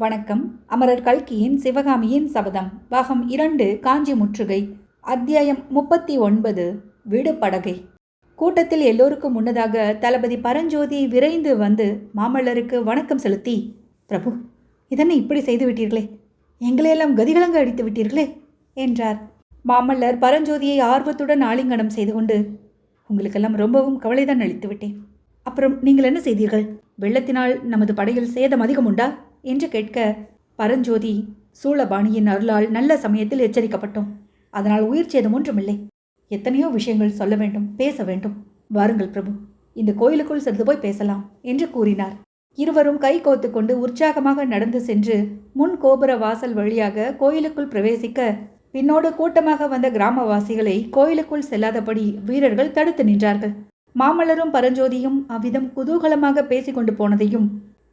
வணக்கம். அமரர் கல்கியின் சிவகாமியின் சபதம். பாகம் இரண்டு காஞ்சி முற்றுகை. அத்தியாயம் முப்பத்தி ஒன்பது விடுபடகை. கூட்டத்தில் எல்லோருக்கும் முன்னதாக தளபதி பரஞ்சோதி விரைந்து வந்து மாமல்லருக்கு வணக்கம் செலுத்தி பிரபு இதனை இப்படி செய்து விட்டீர்களே? எங்களையெல்லாம் கதிகலங்க அடித்து விட்டீர்களே? என்றார். மாமல்லர் பரஞ்சோதியை ஆர்வத்துடன் ஆலிங்கனம் செய்து கொண்டு உங்களுக்கெல்லாம் ரொம்பவும் கவலைதான் அளித்து விட்டேன். அப்புறம் நீங்கள் என்ன செய்தீர்கள்? வெள்ளத்தினால் நமது படையில் சேதம் அதிகம் உண்டா என்று கேட்க பரஞ்சோதி சூளபாணியின் அருளால் நல்ல சமயத்தில் எச்சரிக்கப்பட்டோம். அதனால் உயிர் சேதம் ஒன்றுமில்லை. எத்தனையோ விஷயங்கள் சொல்ல வேண்டும் பேச வேண்டும். வாருங்கள் பிரபு இந்த கோயிலுக்குள் சென்று போய் பேசலாம் என்று கூறினார். இருவரும் கை கோத்து கொண்டு உற்சாகமாக நடந்து சென்று முன் கோபுர வாசல் வழியாக கோயிலுக்குள் பிரவேசிக்க பின்னோடு கூட்டமாக வந்த கிராமவாசிகளை கோயிலுக்குள் செல்லாதபடி வீரர்கள் தடுத்து நின்றார்கள். மாமல்லரும் பரஞ்சோதியும் அவ்விதம் குதூகலமாக பேசிக்கொண்டு போனதையும்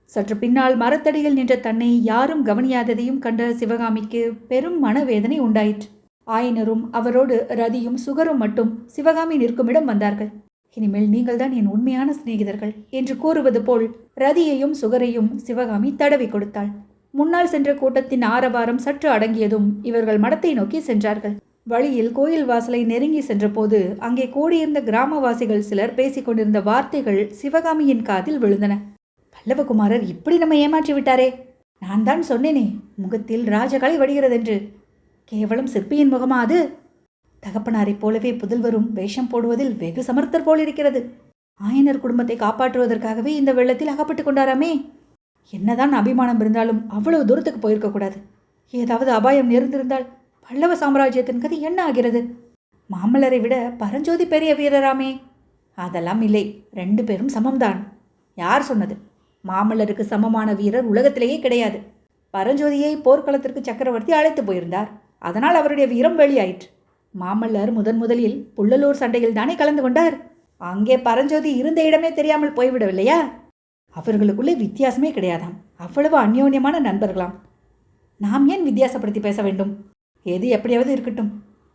சற்று பின்னால் மரத்தடியில் நின்ற தன்னை யாரும் கவனியாததையும் கண்ட சிவகாமிக்கு பெரும் மனவேதனை உண்டாயிற்று. ஆயனரும் அவரோடு ரதியும் சுகரும் மட்டும் சிவகாமி நிற்குமிடம் வந்தார்கள். இனிமேல் நீங்கள்தான் என் உண்மையான சிநேகிதர்கள் என்று கூறுவது போல் ரதியையும் சுகரையும் சிவகாமி தடவி கொடுத்தாள். முன்னால் சென்ற கூட்டத்தின் ஆரவாரம் சற்று அடங்கியதும் இவர்கள் மடத்தை நோக்கி சென்றார்கள். வழியில் கோயில் வாசலை நெருங்கி சென்றபோது அங்கே கூடியிருந்த கிராமவாசிகள் சிலர் பேசிக் கொண்டிருந்த வார்த்தைகள் சிவகாமியின் காதில் விழுந்தன. பல்லவகுமாரர் இப்படி நம்ம ஏமாற்றி விட்டாரே? நான் தான் சொன்னேனே முகத்தில் ராஜகலை வடிகிறதென்று. கேவலம் சிற்பியின் முகமா அது? தகப்பனாரைப் போலவே புதல்வரும் வேஷம் போடுவதில் வெகு சமர்த்தர் போல் இருக்கிறது ஆயனர் குடும்பத்தை காப்பாற்றுவதற்காகவே இந்த வெள்ளத்தில் அகப்பட்டு கொண்டாராமே? என்னதான் அபிமானம் இருந்தாலும் அவ்வளவு தூரத்துக்கு போயிருக்கக்கூடாது ஏதாவது அபாயம் நேர்ந்திருந்தால் பல்லவ சாம்ராஜ்யத்தின் கதை என்ன ஆகிறது? மாமல்லரை விட பரஞ்சோதி பெரிய வீரராமே. அதெல்லாம் இல்லை ரெண்டு பேரும் சமம்தான். யார் சொன்னது? மாமல்லருக்கு சமமான வீரர் உலகத்திலேயே கிடையாது. பரஞ்சோதியை போர்க்களத்திற்கு சக்கரவர்த்தி அழைத்து போயிருந்தார். அதனால் அவருடைய வீரம் வெளியாயிற்று. மாமல்லர் முதன் முதலில் புள்ளலூர் சண்டையில் தானே கலந்து கொண்டார்? அங்கே பரஞ்சோதி இருந்த இடமே தெரியாமல் போய்விடவில்லையா? அவர்களுக்குள்ளே வித்தியாசமே கிடையாதாம். அவ்வளவு அந்யோன்யமான நண்பர்களாம். நாம் ஏன் வித்தியாசப்படுத்தி பேச வேண்டும்? எது எப்படியாவது இருக்கட்டும்.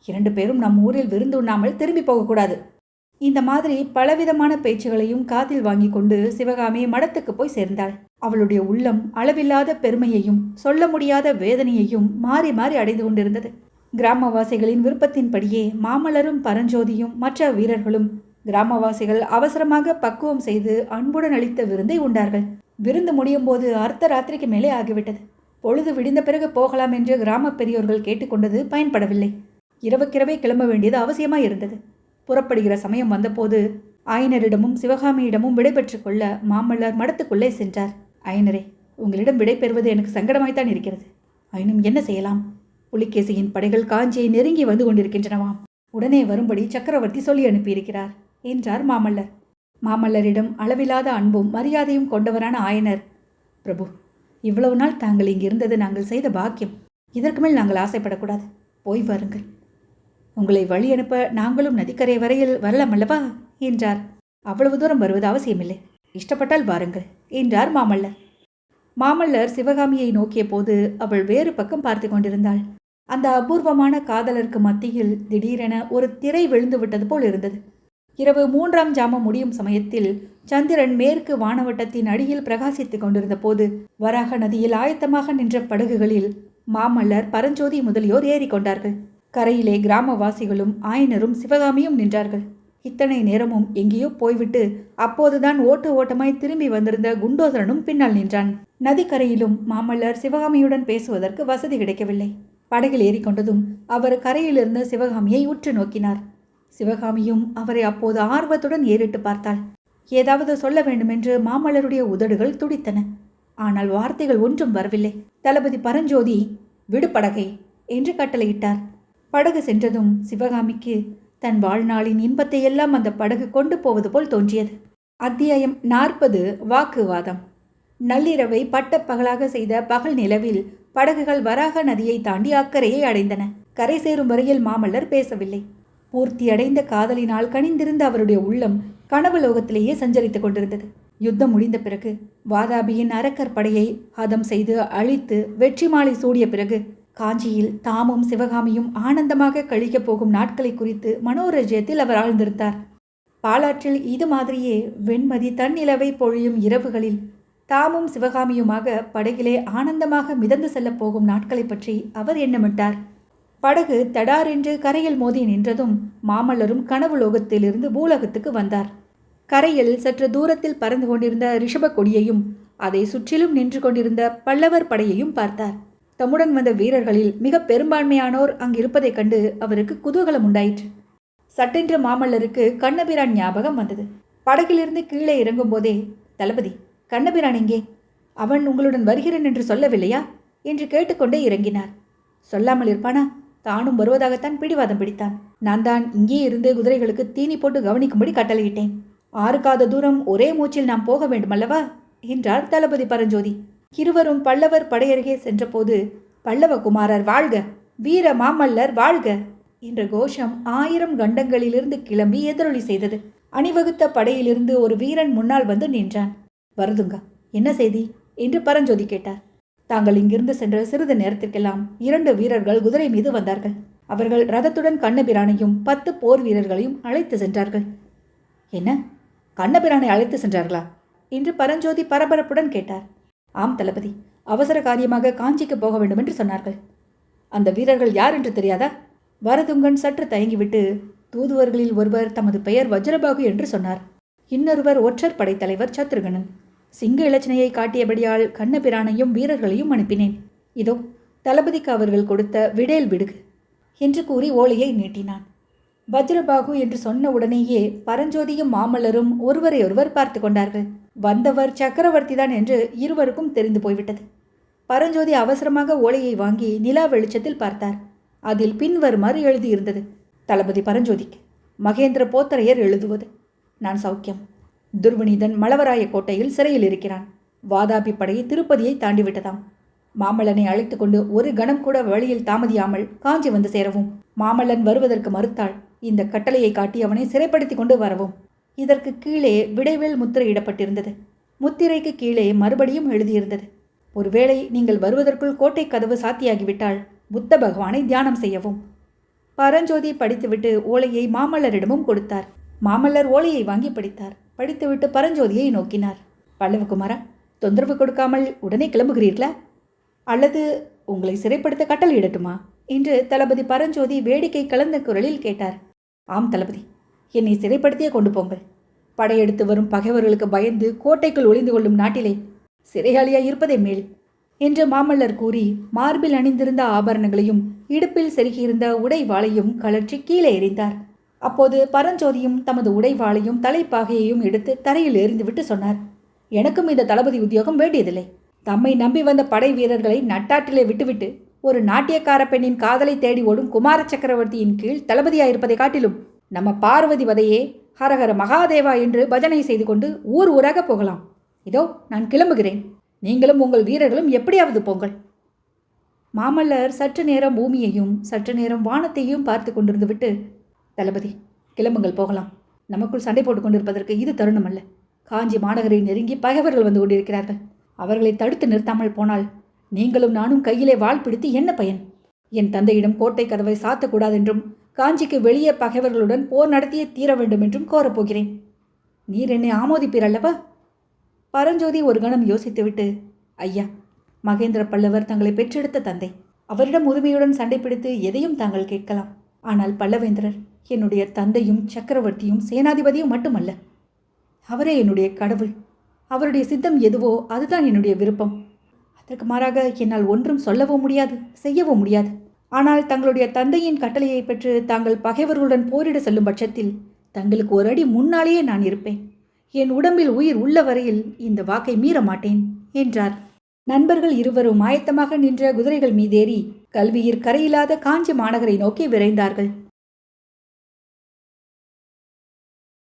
இரண்டு பேரும் நம் ஊரில் விருந்து உண்ணாமல் திரும்பி போகக்கூடாது. இந்த மாதிரி பலவிதமான பேச்சுகளையும் காதில் வாங்கி கொண்டு சிவகாமி மடத்துக்கு போய் சேர்ந்தாள். அவளுடைய உள்ளம் அளவில்லாத பெருமையையும் சொல்ல முடியாத வேதனையையும் மாறி மாறி அடைந்து கொண்டிருந்தது. கிராமவாசிகளின் விருப்பத்தின்படியே மாமலரும் பரஞ்சோதியும் மற்ற வீரர்களும் கிராமவாசிகள் அவசரமாக பக்குவம் செய்து அன்புடன் அளித்த விருந்தை உண்டார்கள். விருந்து முடியும் போது அர்த்த ராத்திரிக்கு மேலே ஆகிவிட்டது. பொழுது விடிந்த பிறகு போகலாம் என்று கிராம பெரியோர்கள் கேட்டுக்கொண்டது பயன்படவில்லை. இரவுக்கிரவே கிளம்ப வேண்டியது அவசியமாக இருந்தது புறப்படுகிற சமயம் வந்தபோது ஆயனரிடமும் சிவகாமியிடமும் விடைபெற்று கொள்ள மாமல்லர் மடத்துக்குள்ளே சென்றார். ஆயனரே உங்களிடம் விடை பெறுவது எனக்கு சங்கடமாய்த்தான் இருக்கிறது. ஆயினும் என்ன செய்யலாம்? புலிகேசியின் படைகள் காஞ்சியை நெருங்கி வந்து கொண்டிருக்கின்றனவாம் உடனே வரும்படி சக்கரவர்த்தி சொல்லி அனுப்பியிருக்கிறார் என்றார் மாமல்லர். மாமல்லரிடம் அளவில்லாத அன்பும் மரியாதையும் கொண்டவரான ஆயனர் பிரபு இவ்வளவு நாள் தாங்கள் இங்கு இருந்தது நாங்கள் செய்த பாக்கியம். இதற்கு மேல் நாங்கள் ஆசைப்படக்கூடாது. போய் வாருங்கள். உங்களை வழி அனுப்ப நாங்களும் நதிக்கரை வரையில் வரலாம் அல்லவா? என்றார். அவ்வளவு தூரம் வருவது அவசியமில்லை. இஷ்டப்பட்டால் வாருங்கள் என்றார் மாமல்லர். மாமல்லர் சிவகாமியை நோக்கிய போது அவள் வேறு பக்கம் பார்த்து கொண்டிருந்தாள். அந்த அபூர்வமான காதலருக்கு மத்தியில் திடீரென ஒரு திரை விழுந்து விட்டது போல் இருந்தது. இரவு மூன்றாம் ஜாமம் முடியும் சமயத்தில் சந்திரன் மேற்கு வானவட்டத்தின் அடியில் பிரகாசித்துக் கொண்டிருந்த போது வராக நதியில் ஆயத்தமாக நின்ற படகுகளில் மாமல்லர் பரஞ்சோதி முதலியோர் ஏறிக்கொண்டார்கள் கரையிலே கிராமவாசிகளும் ஆயனரும் சிவகாமியும் நின்றார்கள். இத்தனை நேரமும் எங்கேயோ போய்விட்டு அப்போதுதான் ஓட்டு ஓட்டமாய் திரும்பி வந்திருந்த குண்டோதரனும் பின்னால் நின்றான். நதிக்கரையிலும் மாமல்லர் சிவகாமியுடன் பேசுவதற்கு வசதி கிடைக்கவில்லை. படகில் ஏறிக்கொண்டதும் அவர் கரையிலிருந்து சிவகாமியை உற்று நோக்கினார். சிவகாமியும் அவரை அப்போது ஆர்வத்துடன் ஏறிட்டு பார்த்தாள். ஏதாவது சொல்ல வேண்டுமென்று மாமல்லருடைய உதடுகள் துடித்தன. ஆனால் வார்த்தைகள் ஒன்றும் வரவில்லை. தளபதி பரஞ்சோதி விடுபடகை என்று கட்டளையிட்டார். படகு சென்றதும் சிவகாமிக்கு தன் வாழ்நாளின் இன்பத்தை எல்லாம் அந்த படகு கொண்டு போவது போல் தோன்றியது. அத்தியாயம் நாற்பது வாக்குவாதம். நள்ளிரவை பட்டப்பகலாக செய்த பகல் நிலவில் படகுகள் வராக நதியை தாண்டி அக்கறையை அடைந்தன. கரை சேரும் வரையில் மாமல்லர் பேசவில்லை. பூர்த்தியடைந்த காதலினால் கனிந்திருந்த அவருடைய உள்ளம் கனவு லோகத்திலேயே சஞ்சரித்துக் கொண்டிருந்தது. யுத்தம் முடிந்த பிறகு வாதாபியின் அறக்கற்படையை ஹதம் செய்து அழித்து வெற்றி மாலை சூடிய பிறகு காஞ்சியில் தாமும் சிவகாமியும் ஆனந்தமாக கழிக்கப் போகும் நாட்களை குறித்து மனோரஜயத்தில் அவர் ஆழ்ந்திருந்தார். பாலாற்றில் இது மாதிரியே வெண்மதி தன்னிலவை பொழியும் இரவுகளில் தாமும் சிவகாமியுமாக படகிலே ஆனந்தமாக மிதந்து செல்லப் போகும் நாட்களைப் பற்றி அவர் எண்ணமிட்டார். படகு தடாரென்று கரையில் மோதி நின்றதும் மாமல்லரும் கனவு லோகத்திலிருந்து பூலோகத்துக்கு வந்தார். கரையில் சற்று தூரத்தில் பறந்து கொண்டிருந்த ரிஷப கொடியையும் அதை சுற்றிலும் நின்று கொண்டிருந்த பல்லவர் படையையும் பார்த்தார். தம்முடன் வந்த வீரர்களில் மிக பெரும்பான்மையானோர் அங்கு இருப்பதைக் கண்டு அவருக்கு குதூகலம் உண்டாயிற்று. சட்டென்று மாமல்லருக்கு கண்ணபிரான் ஞாபகம் வந்தது. படகிலிருந்து கீழே இறங்கும்போதே தளபதி கண்ணபிரான் எங்கே? அவன் உங்களுடன் வருகிறேன் என்று சொல்லவில்லையா? என்று கேட்டுக்கொண்டே இறங்கினார். சொல்லாமல் இருப்பானா? தானும் வருவதாகத்தான் பிடிவாதம் பிடித்தான். நான் தான் இங்கே இருந்து குதிரைகளுக்கு தீனி போட்டு கவனிக்கும்படி கட்டளையிட்டேன். ஆறுக்காத தூரம் ஒரே மூச்சில் நாம் போக வேண்டுமல்லவா? என்றார் தளபதி பரஞ்சோதி. இருவரும் பல்லவர் படையருகே சென்றபோது பல்லவ குமாரர் வாழ்க வீர மாமல்லர் வாழ்க என்ற கோஷம் ஆயிரம் கண்டங்களிலிருந்து கிளம்பி எதிரொலி செய்தது. அணிவகுத்த படையிலிருந்து ஒரு வீரன் முன்னால் வந்து நின்றான். வருதுங்க என்ன செய்தி? என்று பரஞ்சோதி கேட்டார். தாங்கள் இங்கிருந்து சென்ற சிறிது நேரத்திற்கெல்லாம் இரண்டு வீரர்கள் குதிரை மீது வந்தார்கள். அவர்கள் ரதத்துடன் கண்ணபிரானையும் பத்து போர் வீரர்களையும் அழைத்து சென்றார்கள். என்ன? கண்ணபிரானை அழைத்து சென்றார்களா? என்று பரஞ்சோதி பரபரப்புடன் கேட்டார். ஆம் தளபதி. அவசர காரியமாக காஞ்சிக்கு போக வேண்டும் என்று சொன்னார்கள். அந்த வீரர்கள் யார் என்று தெரியாதா? வரதுங்கன் சற்று தயங்கிவிட்டு தூதுவர்களில் ஒருவர் தமது பெயர் வஜ்ரபாகு என்று சொன்னார். இன்னொருவர் ஒற்றர் படைத்தலைவர் சத்ருகனன். சிங்க இலச்சனையை காட்டியபடியால் கண்ணபிரானையும் வீரர்களையும் அனுப்பினேன். இதோ தளபதிக்கு அவர்கள் கொடுத்த விடேல் விடுகு என்று கூறி ஓலையை நீட்டினான். வஜ்ரபாகு என்று சொன்ன உடனேயே பரஞ்சோதியும் மாமல்லரும் ஒருவரையொருவர் பார்த்து கொண்டார்கள். வந்தவர் சக்கரவர்த்தி தான் என்று இருவருக்கும் தெரிந்து போய்விட்டது. பரஞ்சோதி அவசரமாக ஓலையை வாங்கி நிலா வெளிச்சத்தில் பார்த்தார். அதில் பின்வருமாறு எழுதியிருந்தது தளபதி பரஞ்சோதிக்கு. மகேந்திர போத்தரையர் எழுதுவது. நான் சௌக்கியம். துர்வனிதன் மலவராய கோட்டையில் சிறையில் இருக்கிறான். வாதாபி படை திருப்பதியை தாண்டிவிட்டதாம் மாமல்லனை அழைத்து கொண்டு ஒரு கணம் கூட வழியில் தாமதியாமல் காஞ்சி வந்து சேரவும். மாமல்லன் வருவதற்கு மறுத்தாள் இந்த கட்டளையை காட்டி அவனை சிறைப்படுத்தி கொண்டு வரவும். இதற்கு கீழே விடைவேல் முத்திரையிடப்பட்டிருந்தது முத்திரைக்கு கீழே மறுபடியும் எழுதியிருந்தது. ஒருவேளை நீங்கள் வருவதற்குள் கோட்டை கதவு சாத்தியாகிவிட்டால் புத்த பகவானை தியானம் செய்யவும். பரஞ்சோதி படித்துவிட்டு ஓலையை மாமல்லரிடமும் கொடுத்தார். மாமல்லர் ஓலையை வாங்கி படித்தார். படித்துவிட்டு பரஞ்சோதியை நோக்கினார். பல்லவகுமாரா தொந்தரவு கொடுக்காமல் உடனே கிளம்புகிறீர்களா? அல்லது உங்களை சிறைப்படுத்த கட்டளையிடட்டுமா என்று தளபதி பரஞ்சோதி வேடிக்கை கலந்த குரலில் கேட்டார். ஆம் தளபதி என்னை சிறைப்படுத்தியே கொண்டு போங்கள். படையெடுத்து வரும் பகைவர்களுக்கு பயந்து கோட்டைக்குள் ஒளிந்து கொள்ளும் நாட்டிலே சிறையாளியாய் இருப்பதே மேல் என்று மாமல்லர் கூறி மார்பில் அணிந்திருந்த ஆபரணங்களையும் இடுப்பில் செருகியிருந்த உடைவாளையும் கழற்றி கீழே எறிந்தார். அப்போது பரஞ்சோதியும் தமது உடைவாளையும் தலைப்பாகையையும் எடுத்து தரையில் எறிந்துவிட்டு சொன்னார் எனக்கும் இந்த தளபதி உத்தியோகம் வேண்டியதில்லை. தம்மை நம்பி வந்த படை வீரர்களை நட்டாற்றிலே விட்டுவிட்டு ஒரு நாட்டியக்கார பெண்ணின் காதலை தேடி ஓடும் குமார சக்கரவர்த்தியின் கீழ் தளபதியாயிருப்பதை காட்டிலும் நம்ம பார்வதி வதையே ஹரஹர மகாதேவா என்று பஜனை செய்து கொண்டு ஊர் ஊராக போகலாம். இதோ நான் கிளம்புகிறேன். நீங்களும் உங்கள் வீரர்களும் எப்படியாவது போங்கள். மாமல்லர் சற்று நேரம் பூமியையும் சற்று நேரம் வானத்தையும் பார்த்து கொண்டிருந்து விட்டு தளபதி கிளம்புங்கள் போகலாம். நமக்குள் சண்டை போட்டுக் கொண்டிருப்பதற்கு இது தருணம் அல்ல காஞ்சி மாநகரை நெருங்கி பகைவர்கள் வந்து கொண்டிருக்கிறார்கள். அவர்களை தடுத்து நிறுத்தாமல் போனால் நீங்களும் நானும் கையிலே வாழ் பிடித்து என்ன பயன்? என் தந்தையிடம் கோட்டை கதவை சாத்தக்கூடாதென்றும் காஞ்சிக்கு வெளியே பகைவர்களுடன் போர் நடத்தியே தீர வேண்டும் என்றும் கோரப்போகிறேன். நீர் என்னை ஆமோதிப்பீர் அல்லவா? பரஞ்சோதி ஒரு கணம் யோசித்துவிட்டு ஐயா மகேந்திர பல்லவர் தங்களை பெற்றெடுத்த தந்தை. அவரிடம் உரிமையுடன் சண்டை பிடித்து எதையும் தாங்கள் கேட்கலாம். ஆனால் பல்லவேந்திரர் என்னுடைய தந்தையும் சக்கரவர்த்தியும் சேனாதிபதியும் மட்டுமல்ல. அவரே என்னுடைய கடவுள். அவருடைய சித்தம் எதுவோ அதுதான் என்னுடைய விருப்பம். அதற்கு மாறாக என்னால் ஒன்றும் சொல்லவும் முடியாது செய்யவும் முடியாது. ஆனால் தங்களுடைய தந்தையின் கட்டளையை பெற்று தாங்கள் பகைவர்களுடன் போரிட செல்லும் பட்சத்தில் தங்களுக்கு ஒரு அடி முன்னாலேயே நான் இருப்பேன். என் உடம்பில் உயிர் உள்ள வரையில் இந்த வாக்கை மீற மாட்டேன் என்றார். நண்பர்கள் இருவரும் ஆயத்தமாக நின்ற குதிரைகள் மீதேறி கல்வியிற் கரையில்லாத காஞ்சி மாநகரை நோக்கி விரைந்தார்கள்.